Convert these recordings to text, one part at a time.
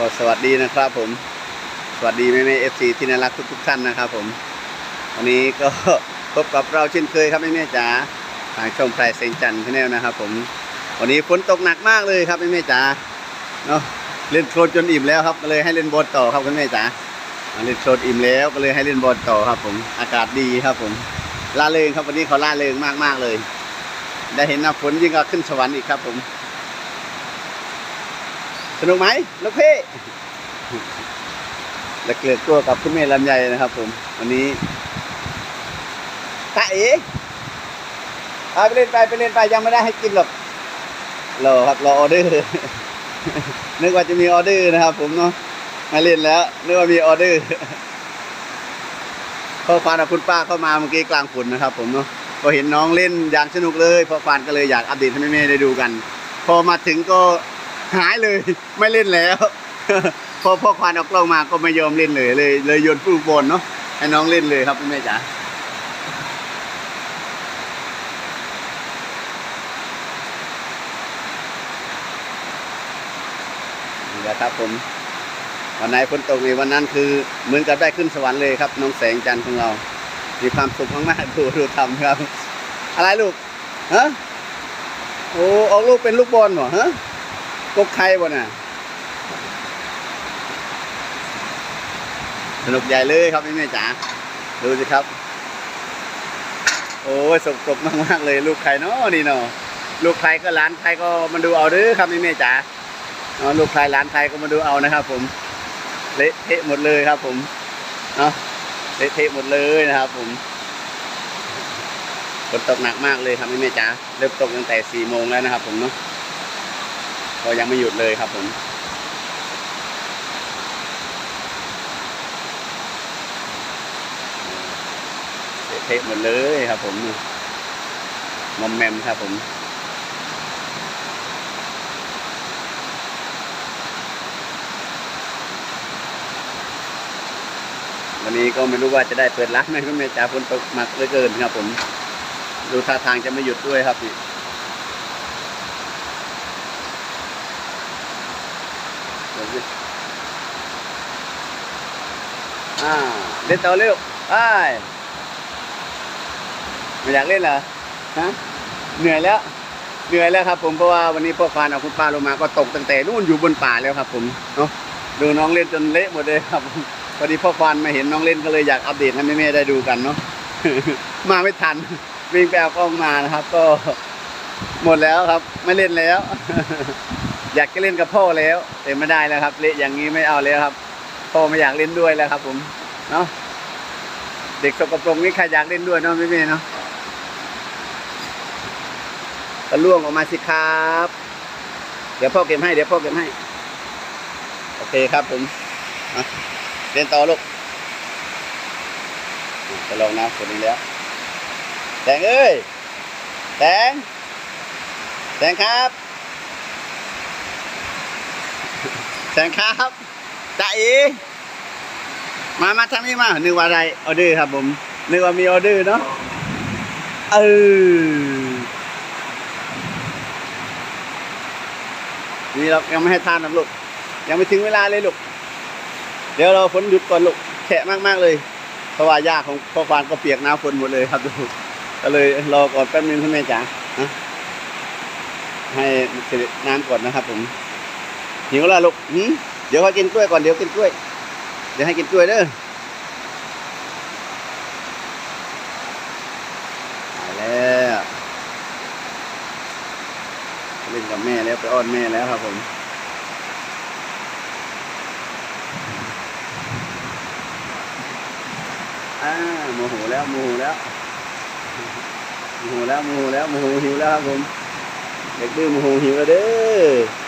ก็สวัสดีนะครับผม สวัสดีแม่แม่เอฟซีที่น่ารักทุกทุกๆท่านนะครับผม วันนี้ก็พบกับเราเช่นเคยครับแม่แม่จ๋าทางช่องไพรเซงจันทร์ชาแนลนะครับผม วันนี้ฝนตกหนักมากเลยครับแม่แม่จ๋าเนาะเล่นโคลนจนอิ่มแล้วครับก็เลยให้เล่นบอลต่อครับคุณแม่จ๋าอ่าเล่นโคลนอิ่มแล้วก็เลยให้เล่นบอลต่อครับ ผม อากาศดีครับผมล่าเริงครับวันนี้เขาล่าเริงมากๆเลย ได้เห็นหน้าฝนยิ่งก็ขึ้นสวรรค์อีกครับผม สนุกไหมลูกพี่และเกลือตัวกับคุณแม่ลำไยนะครับผม วันนี้ตาเอ๋ไปเล่นไปไปเล่นไปยังไม่ได้ให้กินหรอกรอครับรอออเดอร์นึกว่าจะมีออเดอร์นะครับ ผมเนาะมาเล่นแล้วนึกว่ามีออเดอร์พ่อฟานกับคุณป้าเข้ามาเมื่อกี้กลางฝนนะครับ ผมเนาะก็เห็นน้องเล่นอย่างสนุกเลยพ่อฟานก็เลยอยากอัปเดตให้แม่ๆได้ดูกัน พอมาถึงก็ หายเลยไม่เล่นแล้วพอพ่อควานเอากล้องมาก็ไม่ยอมเล่นเลยเลย เลยโยนฟูบอลเนาะให้น้องเล่นเลยครับแม่จ๋านี่แหละครับผมวันไหนฝนตกในวันนั้นคือเหมือนกับได้ขึ้นสวรรค์เลยครับ น้องแสงจันทร์ของเรา มีความสุขมากๆดูดูทำครับ อะไรลูกฮะโอ้ออกลูกเป็นลูกบอลเหรอฮะ กกไข่บ่น่ะ สนุกใหญ่เลยครับแม่แม่จ๋า ดูสิครับ โอ้ยสกปรกมากๆเลย ลูกใครเนาะนี่เนาะ ลูกใครก็หลานใครก็มาดูเอาเด้อครับแม่แม่จ๋าเนาะลูกใครหลานใครก็มาดูเอานะครับ ผม เละเทะหมดเลยครับ ผม เนาะ เละเทะหมดเลยนะครับ ผมฝนตกหนักมากเลยครับแม่แม่จ๋า เริ่มตกตั้งแต่สี่โมงแล้วนะครับ ผมเนาะ ก็ยังไม่หยุดเลยครับผมเทะหมดเลยครับผมมอมแมมครับผมวันนี้ก็ไม่รู้ว่าจะได้เปิดร้านไหมคุณแม่จ๋าฝนตกหนักเหลือเกินครับผม ดูท่าทางจะไม่หยุดด้วยครับนี่เดี๋ยว สิอ่าเล่นต่อเร็วไปไม่อยากเล่นเหรอฮะเหนื่อยแล้ว เหนื่อยแล้วครับ ผมเพราะว่าวันนี้พ่อฟานเอาคุณป้าลงมาก็ตกตั้งแต่นู่นอยู่บนป่าแล้วครับ ผมเนาะดูน้องเล่นจนเละหมดเลยครับผมพอดีพ่อฟานมาเห็นน้องเล่นก็เลยอยากอัปเดตให้แม่ๆได้ดูกันเนาะมาไม่ทันวิ่งไปเอากล้องมานะครับ ก็หมดแล้วครับ ไม่เล่นแล้ว อยากจะเล่นกับพ่อแล้ว แต่ไม่ได้แล้วครับเละอย่างนี้ไม่เอาแล้วครับ พ่อไม่อยากเล่นด้วยแล้วครับ ผมเนาะเด็กสกปรกนี่ใครอยากเล่นด้วยเนาะแม่ๆเนาะก็ล่วงออกมาสิครับ เดี๋ยวพ่อเก็บให้เดี๋ยวพ่อเก็บให้ โอเคครับผมอะเรียนต่อลูกจะลองน้ำฝนอีกแล้วแตงเอ้ยแตงแตงครับ แตงครับจ่าเอมามาทางนี้มานึกว่าอะไรออเดอร์ครับผมนึกว่ามีออเดอร์เนาะเออนี่เรายังไม่ให้ทานนะลูกยังไม่ถึงเวลาเลยลูกเดี๋ยวเราฝนหยุดก่อนลูกแฉะมากๆเลยเพราะว่าหญ้าของพ่อควานก็เปียกน้ำฝนหมดเลยครับลูกก็เลยรอก่อนแป๊บนึงคุณแม่จ๋าให้เสด็จน้ำก่อนนะครับผม หิวล้วลูกหืมเดี๋ยวเขากินกล้วยก่อนเดี๋ยวกินกล้วย เดี๋ยวให้กินกล้วยเด้อแล้วเล่นกับแม่แล้วไปอ้อนแม่แล้วครับผมอ่าโมโหแล้วโมโหแล้วโมโหแล้วโมโหแล้วโมโหหิวแล้วครับผมเด็กดื้อโมโหหิวแล้วเด้อ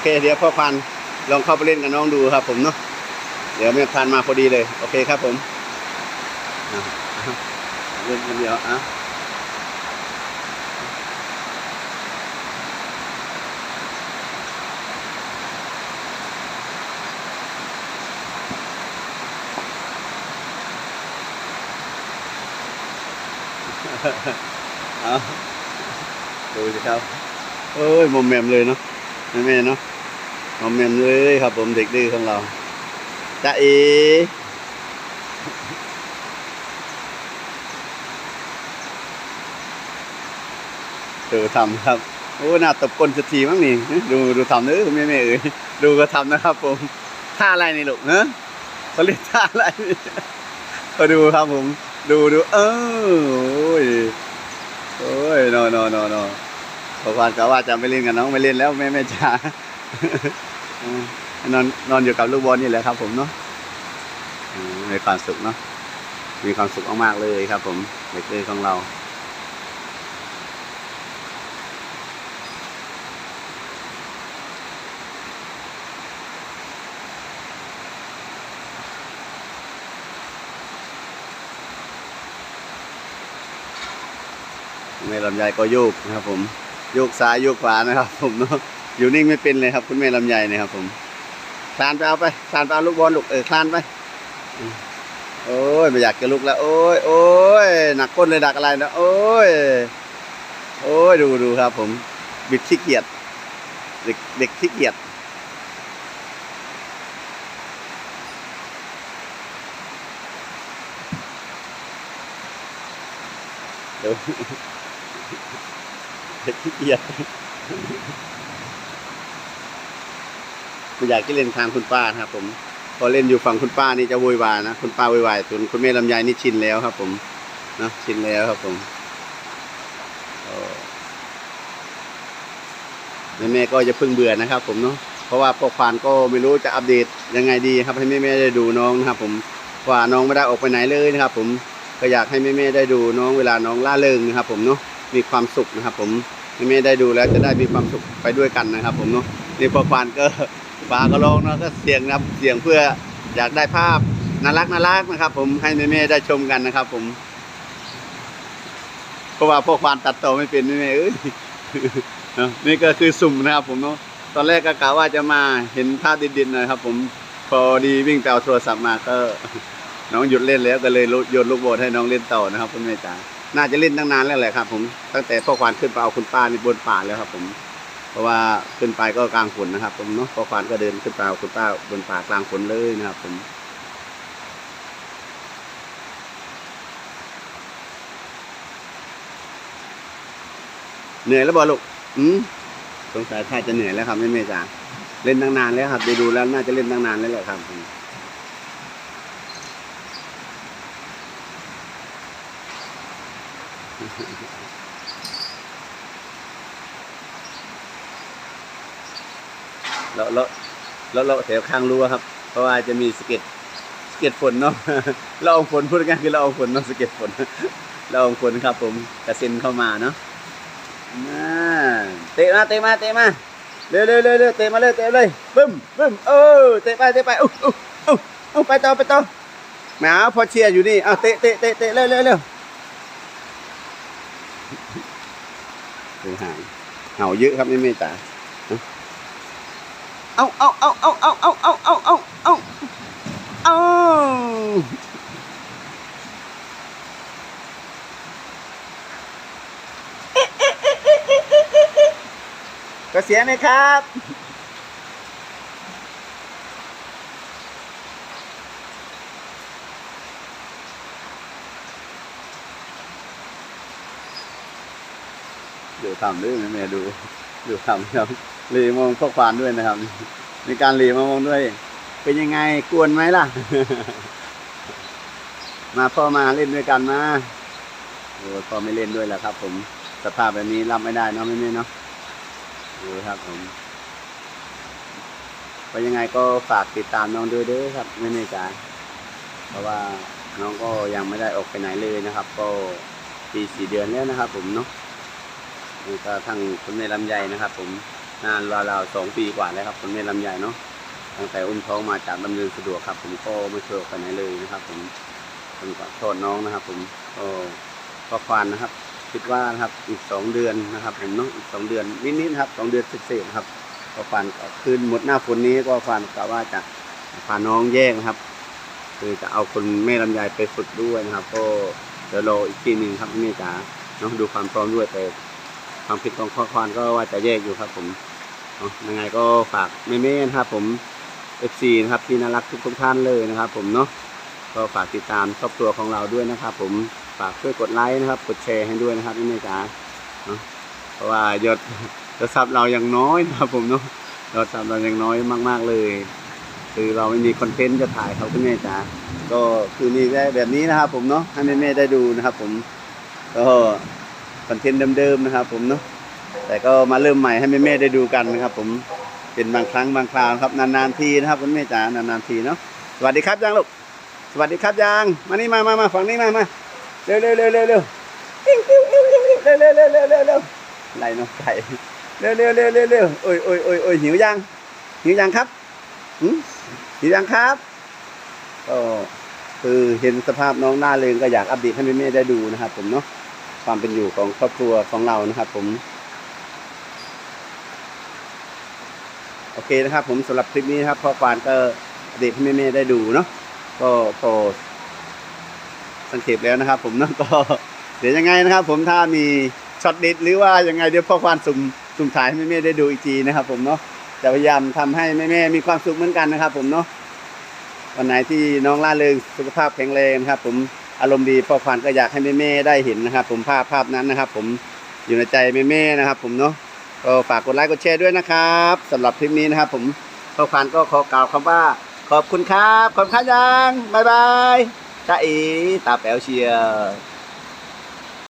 เคเดี๋ยวพ่อพันลองเข้าไปเล่นกับน้องดูครับ ผมเนาะเดี๋ยวแม่พันมาพอดีเลย โอเคครับผมเล่นคนเดียวอะเอาดูสิครับ เอ้ยมอมแมมเลยเนาะ แม่แม่เนาะมอมแมมเลยครับผมเด็กดื้อของเราจ้าเอดูทำครับโอ้หน้าตบก้นสักทีมั้งนี่ดูดูทำเด้อแม่แม่เอ้ยดูก็ทำนะครับ ผมท่าอะไรนี่ลูกเนอะเขาเรียกท่าอะไรก็ดูครับผม ดูดูเออโอ้ยโอ้ยนอนนอนนอน พอควานกะว่าจะไม่เล่นกับน้องไม่เล่นแล้วแม่แม่จ๋านอนนอนอยู่กับลูกบอลนี่แหละครับ ผมเนาะมีความสุขเนาะมีความสุขมากๆเลยครับ ผมเด็กเลยของเราแม่ลำไยก็โยกนะครับผม โยกซ้ายโยกขวานะครับ ผมเนาะอยู่นิ่งไม่เป็นเลยครับ คุณแม่ลำไยนะครับ ผมคลานไปเอาไปคลานไปเอาลูกบอลลูกเออคลานไปโอ้ยไม่อยากจะลุกแล้ว โอ้ยโอ้ยหนักก้นเลยดักอะไรนะโอ้ยโอ้ยดูดูครับ ผมบิดขี้เกียจเด็กเด็กขี้เกียจเดี๋ยวเด็ก ขี้เกียจไม่อยากจะเล่นทางคุณป้านะครับ ผม พอเล่นอยู่ฝั่งคุณป้านี่จะโวยวายนะคุณป้าโวยวายส่วนคุณแม่ลำไยนี่ชินแล้วครับ ผมนะชินแล้วครับผมแม่แม่ก็จะเพิ่งเบื่อนะครับ ผมเนาะเพราะว่าพ่อควานก็ไม่รู้จะอัปเดตยังไงดีครับ ให้แม่แม่ๆได้ดูน้องนะครับ ผมว่าน้องไม่ได้ออกไปไหนเลยนะครับ ผมก็อยากให้แม่แม่ๆได้ดูน้องเวลาน้องล่าเริงนะครับ ผมเนาะ มีความสุขนะครับ ผมแม่แม่ได้ดูแล้วจะได้มีความสุขไปด้วยกันนะครับ ผมเนาะนี่พอควานก็ฟ้าก็ร้องเนาะก็เสียงนะครับเสียงเพื่ออยากได้ภาพน่ารักน่ารักนะครับ ผมให้แม่ๆได้ชมกันนะครับ ผมเพราะว่าพอควานตัดต่อไม่เป็นแม่ๆเอ้ยเนาะนี่ก็คือสุ่มนะครับ ผมเนาะตอนแรกก็กะว่าจะมาเห็นภาพดินๆนะครับ ผมพอดีวิ่งไปเอาโทรศัพท์มาก็ น้องหยุดเล่นแล้วก็เลยโยนลูกโบอลให้น้องเล่นต่อนะครับคุณแม่จ๋า น่าจะเล่นตั้งนานแล้วแหละครับ ผมตั้งแต่พ่อควานขึ้นไปเอาคุณป้าในบนป่าแล้วครับ ผม เพราะว่าขึ้นไปก็กลางฝนนะครับ ผมเนาะพ่อควานก็เดินขึ้นไปเอาคุณป้าบนป่ากลางฝนเลยนะครับ ผมเหนื่อยแล้วบอลูกอืมสงสัยท่าจะเหนื่อยแล้วครับแม่เมย์จ๋าเล่นตั้งนานแล้วครับดูดูแล้วน่าจะเล่นตั้งนานแล้วแหละครับ เลาเลาเลาเลาแถวข้างรั้วครับ เพราะว่าจะมีสเก็ดสเก็ดฝนเนาะละอองฝนพูดง่ายคือละอองฝนเนาะสเก็ดฝนละอองฝนครับ ผมกระเซ็นเข้ามาเนาะน่าเตะมาเตะมาเตะมาเร็วเร็วเร็วเร็วเตะมาเลยเตะเลยบึ้มบึ้มเออเตะไปเตะไปอู้อู้อู้ไปต่อไปต่อแหมพอเชียร์อยู่นี่เอาเตะเตะเตะเตะเร็วเร็วเร็ว ดูหางเห่าเยอะครับนี่เมตตาเอาเอาเอาเอาเอาเอาเอาเอาเอาเอาเอาก็เสียไหมครับ ดูทำด้วยแม่แม่ดูดูทำครับเหลีมองพวกควานด้วยนะครับมีการเหลีมามองด้วย เป็นยังไงกวนไหมล่ะ มาพ่อมาเล่นด้วยกันมาโอ้พ่อไม่เล่นด้วยแล้วครับ ผมสภาพแบบนี้รับไม่ได้เนาะแม่แม่เนาะดูครับผมก็ยังไงก็ฝากติดตามน้องด้วยเด้อครับแม่แม่จ๋าเพราะว่าน้องก็ยังไม่ได้ออกไปไหนเลยนะครับ ก็ปีสี่เดือนแล้วนะครับ ผมเนาะ นี่ก็ทั้งคุณแม่ลำไยนะครับ ผมนานราวๆสองปีกว่าแล้วครับคุณแม่ลำไยเนาะตั้งแต่อุ้มท้องมาจากดำเนินสะดวกครับ ผมก็ไม่เคยออกไปไหนเลยนะครับ ผมผมขอโทษน้องนะครับ ผมก็ก็ควานนะครับ คิดว่านะครับอีกสองเดือนนะครับ ผมเนาะอีกสองเดือนนิดๆครับสองเดือนเศษๆครับก็ควานก็คืนหมดหน้าฝนนี้ก็ควานกะว่าจะพาน้องแยกนะครับ คือจะเอาคนแม่ลำไยไปฝึกด้วยนะครับ ก็เดี๋ยวรออีกทีหนึ่งครับแม่จ๋าเนาะดูความพร้อมด้วยแต่ ความคิดของพ่อควานก็ว่าจะแยกอยู่ครับผมยังไงก็ฝากแม่ๆนะครับ ผม FC นะครับที่น่ารักทุกทุกท่านเลยนะครับ ผมเนาะก็ฝากติดตามครอบครัวของเราด้วยนะครับ ผมฝากช่วยกดไลค์นะครับ กดแชร์ให้ด้วยนะครับแม่ๆจ๋าเนาะเพราะว่ายอดยอดซับเรายังน้อยนะครับ ผมเนาะยอดซับเรายังน้อยมาก ๆเลย คือเราไม่มีคอนเทนต์จะถ่ายเขาคุณแม่จ๋าก็คือนี่ได้แบบนี้นะครับ ผมเนาะให้แม่ๆได้ดูนะครับ ผมก็ คอนเทนต์เดิมๆนะครับ ผมเนาะแต่ก็มาเริ่มใหม่ให้แม่ๆได้ดูกันนะครับ ผมเป็นบางครั้งบางคราวครับนานๆทีนะครับคุณแม่จ๋านานๆทีเนาะสวัสดีครับยังลูกสวัสดีครับยังมานี่มามามาฝั่งนี้มามาเร็วเร็วเร็วเร็วเร็วอิ๊วอิ๊วอิ๊วอิ๊วเร็วเร็วเร็วเร็วเร็วเร็วไรเนาะไก่เร็วเร็วเร็วเร็วเร็วโอ้ยโอ้ยโอ้ยโอ้ยหิวยังหิวยังครับหืมดียังครับก็คือเห็นสภาพน้องหน้าเริงก็อยากอัปเดตให้แม่ๆได้ดูนะครับ ผมเนาะ ความเป็นอยู่ของครอบครัวของเรานะครับผม โอเคนะครับ ผมสำหรับคลิปนี้นะครับพ่อควานก็อัปเดตให้แม่ๆได้ดูเนาะก็พอสังเกตแล้วนะครับ ผมเนาะก็ เดี๋ยวยังไงนะครับ ผมถ้ามีช็อตเด็ดหรือว่ายังไงเดี๋ยวพ่อควานสุ่มสุ่มถ่ายให้แม่ๆได้ดูอีกทีนะครับ ผมเนาะจะพยายามทำให้แม่ๆมีความสุขเหมือนกันนะครับ ผมเนาะวันไหนที่น้องล่าเริงสุขภาพแข็งแรงครับ ผม อารมณ์ดีพ่อควานก็อยากให้แม่ๆได้เห็นนะครับ ผมภาพภาพนั้นนะครับ ผมอยู่ในใจแม่ๆนะครับ ผมเนาะก็ฝากกดไลค์กดแชร์ด้วยนะครับสำหรับคลิปนี้นะครับ ผมพ่อควานก็ขอกล่าวคำว่า ขอบคุณครับขอบคุณยังบายบายจ้าเอ๋ตาแป๋วเชียร์